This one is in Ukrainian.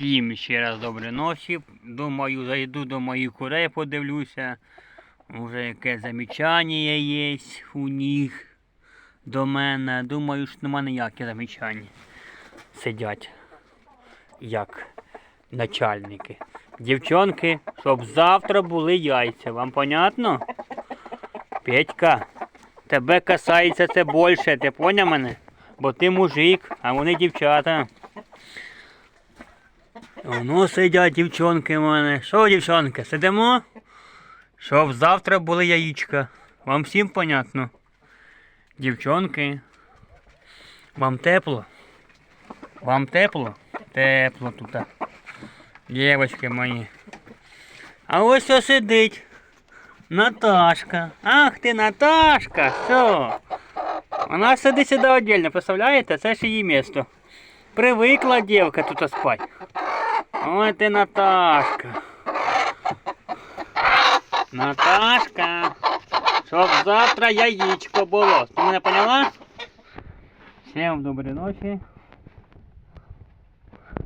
Всім ще раз доброї ночі. Думаю, зайду до моїх курей, подивлюся. Може яке замічання є у них до мене. Думаю, що нема ніякі замічання. Сидять як начальники. Дівчонки, щоб завтра були яйця. Вам понятно? Петька, тебе касається це більше, ти поняв мене? Бо ти мужик, а вони дівчата. Воно сидять дівчонки в мене. Що, дівчонки, сидимо? Щоб завтра були яєчка. Вам всім понятно? Дівчонки. Вам тепло? Вам тепло? Тепло тут. Дівочки мої. А ось ось сидить. Наташка. Ах ти Наташка. Що? Вона сидить сюди віддільно, представляєте? Це ж її місто. Привикла дівка тут спать. Ой ти Наташка. Наташка. Щоб завтра яєчко було. Ти мене поняла? Всім доброї ночі.